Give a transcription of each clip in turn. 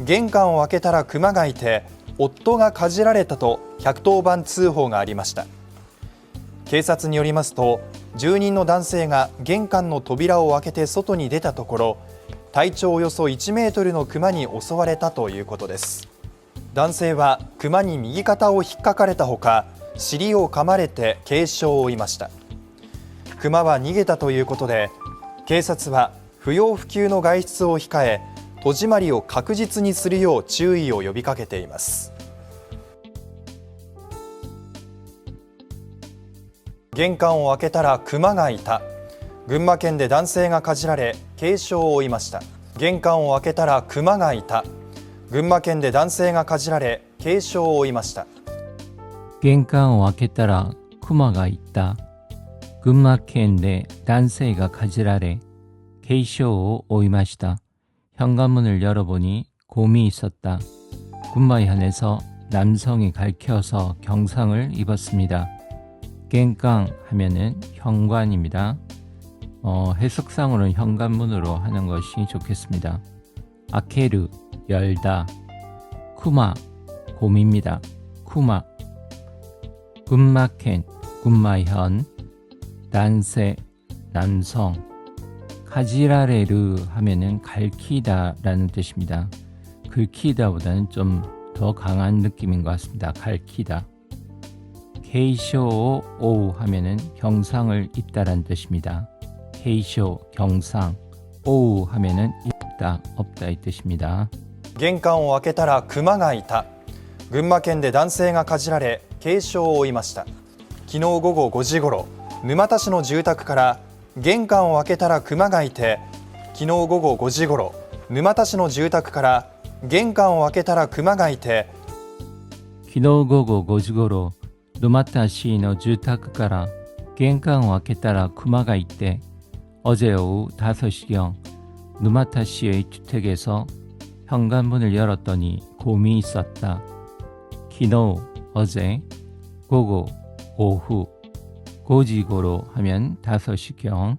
玄関を開けたらクマがいて夫がかじられたと110番通報がありました。警察によりますと住人の男性が玄関の扉を開けて外に出たところ体長およそ1メートルのクマに襲われたということです。男性はクマに右肩を引っかかれたほか尻を噛まれて軽傷を負いました。クマは逃げたということで警察は不要不急の外出を控え戸締まりを確実にするよう注意を呼びかけています。玄関を開けたら熊がいた。群馬県で男性がかじられ軽傷を負いました。玄関を開けたら熊がいた。群馬県で男性がかじられ軽傷を負いました。玄関を開けたら熊がいた。群馬県で男性がかじられ軽傷を負いました。 현관문을 열어보니 곰이 있었다. 군마현에서 남성이 갈켜서 경상을 입었습니다. 갱깡 하면은 현관입니다. 어, 해석상으로는 현관문으로 하는 것이 좋겠습니다. 아케르 열다. 쿠마 곰입니다. 쿠마 군마켄 군마현 난세 남성 카지라레르 하면은 갈키다라는 뜻입니다. 긁히다보다는 좀 더 강한 느낌인 것 같습니다. 갈키다. 케이쇼 오 하면은 경상을 입다라는 뜻입니다. 케이쇼 경상 오 하면은 있다 없다 이 뜻입니다. 玄関を開けたらクマがいた群馬県で男性がかじられ軽傷を負いました昨日午後5時ごろ沼田市の住宅から 玄関を開けたらクマがいて昨日午後5時ごろ沼田市の住宅から玄関を開けたらクマがいて 昨日午後5時ごろ、沼田市の住宅から玄関を開けたらクマがいて、 어제 오후 5시경 누마타 씨의 주택에서 현관문을 열었더니 곰이 있었다. 기노 어제 고고 오후 고지고로 하면 5시경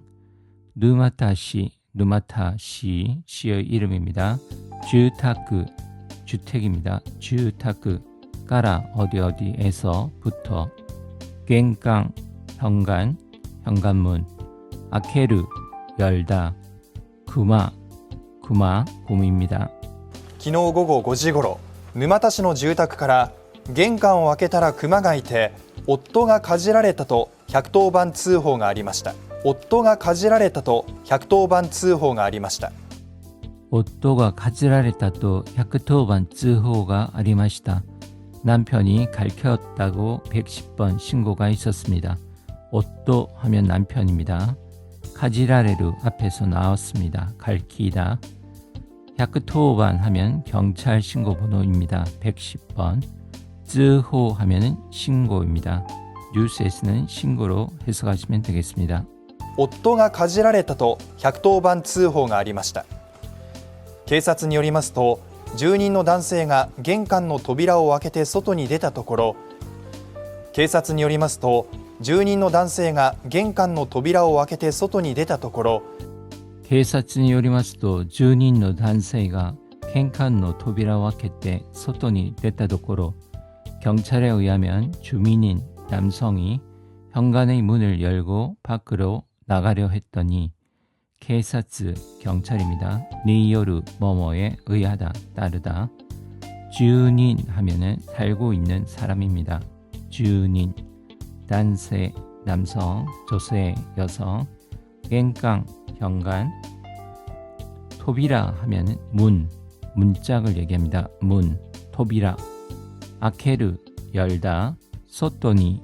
누마타 씨 누마타 씨 씨의 이름입니다. 주타크 주택입니다. 주타크 까라 어디 어디에서부터 갱깡 현관 현관문 아케르 열다 구마 구마 곰입니다. 昨日午後5時ごろ沼田市の住宅から玄関を開けたらクマがいて夫がかじられたと 110番通報がありました夫がかじられたと110番通報がありました 옷도가 가지라랬다 또 110번 쯔호가 아리마시다. 남편이 갈켜었다고 110번 신고가 있었습니다. 옷도 하면 남편입니다. 가지라레루 앞에서 나왔습니다. 갈키다. 110번 하면 경찰 신고 번호입니다. 110번. 쯔호 하면은 신고입니다. 뉴스에서는 신고로 해석하시면 되겠습니다. 夫がかじられたと110番通報がありました警察によりますと住人の男性が玄関の扉を開けて外に出たところ警察によりますと住人の男性が玄関の扉を開けて外に出たところ 警察によりますと住人の男性が玄関の扉を開けて外に出たところ 경찰에 의하면 주민인 남성이 현관의 문을 열고 밖으로 나가려 했더니 케이사츠 경찰입니다. 니요르 뭐뭐에 의하다 따르다. 주닌 하면은 살고 있는 사람입니다. 주닌 단세 남성 조세 여성. 갱깡 현관. 토비라 하면은 문. 문짝을 얘기합니다. 문. 토비라. 아케르 열다 소토니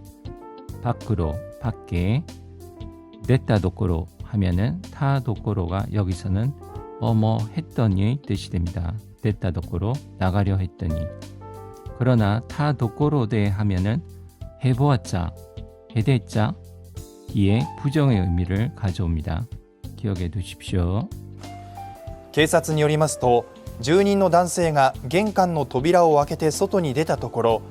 밖으로 밖에 냈다 도코로 하면은 타 도코로가 여기서는 뭐뭐 했더니의 뜻이 됩니다. 냈다 도코로 나가려 했더니 그러나 타 도코로데 하면은 해보았자, 해댔자 뒤에 부정의 의미를 가져옵니다. 기억해 두십시오. 警察によりますと住人の男性が玄関の扉を開けて外に出たところ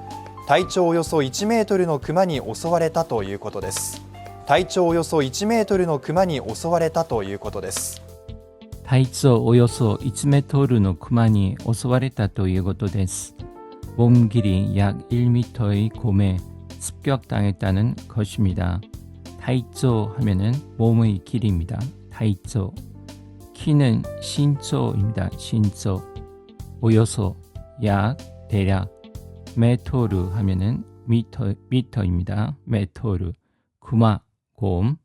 体長およそ1メートルのクマに襲われたということです体長およそ1メートルのクマに襲われたということです 타이처 오요소 1mのクマに襲われたということです. 몸 길이 약 1m의 곰에 습격당했다는 것입니다. 타이처 하면은 몸의 길이입니다. 타이처. 키는 신초입니다. 신초. 오요소 약 대략 메토르 하면은 미터 미터입니다. 메토르. 구마 곰.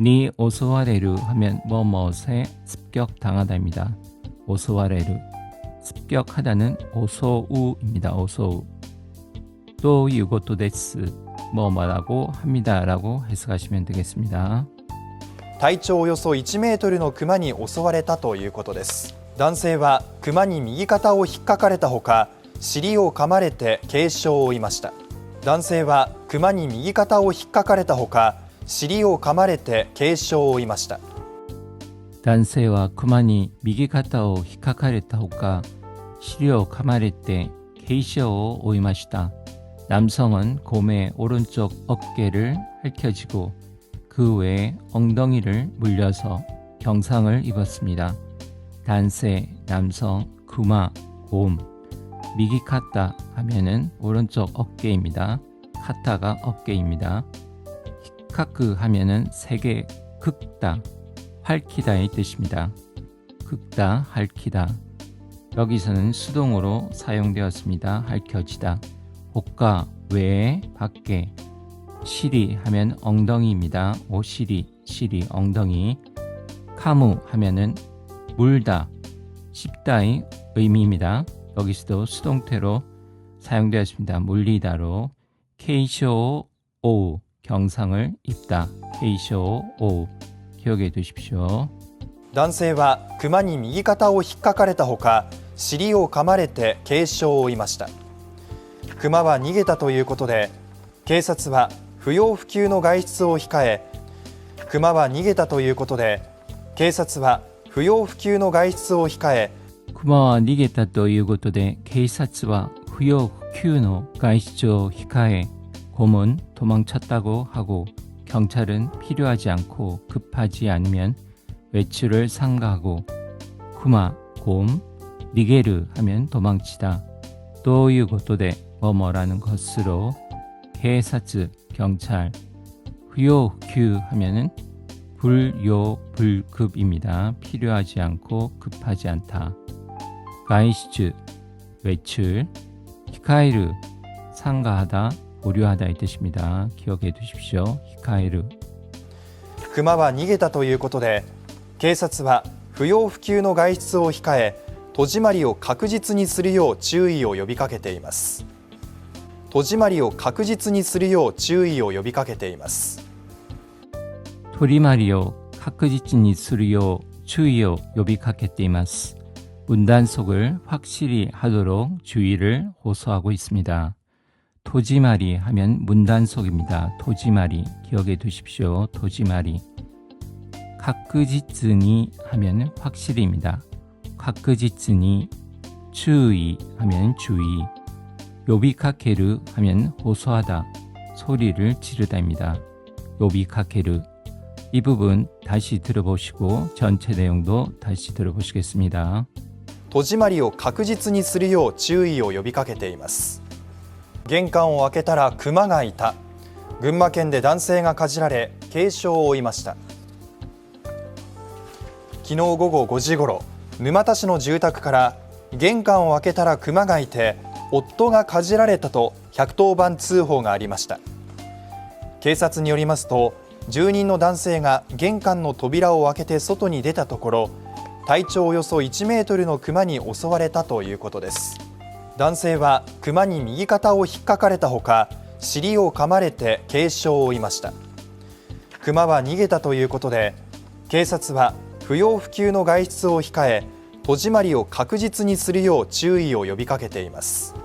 니 오소와레르 하면 뭐뭐에 습격당하다입니다. 오소와레르 습격하다는 오소우입니다. 오소우 또 이것도 데스 뭐 말하고 합니다라고 해석하시면 되겠습니다. 体長およそ1メートルのクマに襲われたということです男性はクマに右肩を引っかかれたほか 尻を噛まれて軽傷を負いました男性はクマに右肩を引っかかれたほか尻を噛まれて軽傷を負いました 男性は 그만이 미기카타오 히카카레타 호가 시리오 카마레테 케이시오 오이마시다. 남성은 곰의 오른쪽 어깨를 핥혀지고 그 외에 엉덩이를 물려서 경상을 입었습니다. 단세, 남성, 구마, 곰, 미기 카타 하면은 오른쪽 어깨입니다. 카타가 어깨입니다. 히카크 하면은 세계 극다, 핥히다의 뜻입니다. 극다, 핥히다. 여기서는 수동으로 사용되었습니다. 핥혀지다. 복가, 외에, 밖에. 시리 하면 엉덩이입니다. 오시리, 시리, 엉덩이. 카무 하면은 물다, 씹다의 의미입니다. 여기서도 수동태로 사용되었습니다. 물리다로 케이쇼 오우 경상을 입다. 케이쇼 오우 기억해 두십시오. 男性はクマに右肩を引っかかれたほか尻を噛まれて軽傷を負いましたクマは逃げたということで警察は不要不急の外出を控えクマは逃げたということで警察は不要不急の外出を控え 쿠마와 니게타ということで警察は不要不急の外出を控え곰은 도망쳤다고 하고 경찰은 필요하지 않고 급하지 않으면 외출을 삼가하고 쿠마, 곰, 니게르 하면 도망치다 또いうことで뭐뭐라는 것으로警察, 경찰 후요 큐 하면은 불요 불급입니다. 필요하지 않고 급하지 않다. 가이시츠 외출 히카이르 상가하다 보류하다의 뜻입니다. 기억해 두십시오. 히카이르 クマは逃げたということで警察は不要不急の外出を控え戸締まりを確実にするよう注意を呼びかけています戸締まりを確実にするよう注意を呼びかけています 토리마리오 카크지치니 수리오 주의요 요비카케테이마 스 문단속을 확실히 하도록 주의를 호소하고 있습니다. 토지마리 하면 문단속입니다. 토지마리 기억해 두십시오. 토지마리 카크지츠니 하면 확실히입니다. 카크지츠니 주의 하면 주의 요비카케르 하면 호소하다 소리를 지르다입니다. 요비카케르 이 부분 다시 들어보시고 전체 내용도 다시 들어보시겠습니다. 戸締まりを確実にするよう注意を呼びかけています。玄関を開けたらクマがいた。群馬県で男性がかじられ軽傷を負いました。昨日午後5時ごろ沼田市の住宅から玄関を開けたらクマがいて夫がかじられたと110番通報がありました。警察によりますと住人の男性が玄関の扉を開けて外に出たところ体長およそ1メートルのクマに襲われたということです。男性はクマに右肩を引っかかれたほか尻を噛まれて軽傷を負いました。クマは逃げたということで警察は不要不急の外出を控え戸締まりを確実にするよう注意を呼びかけています。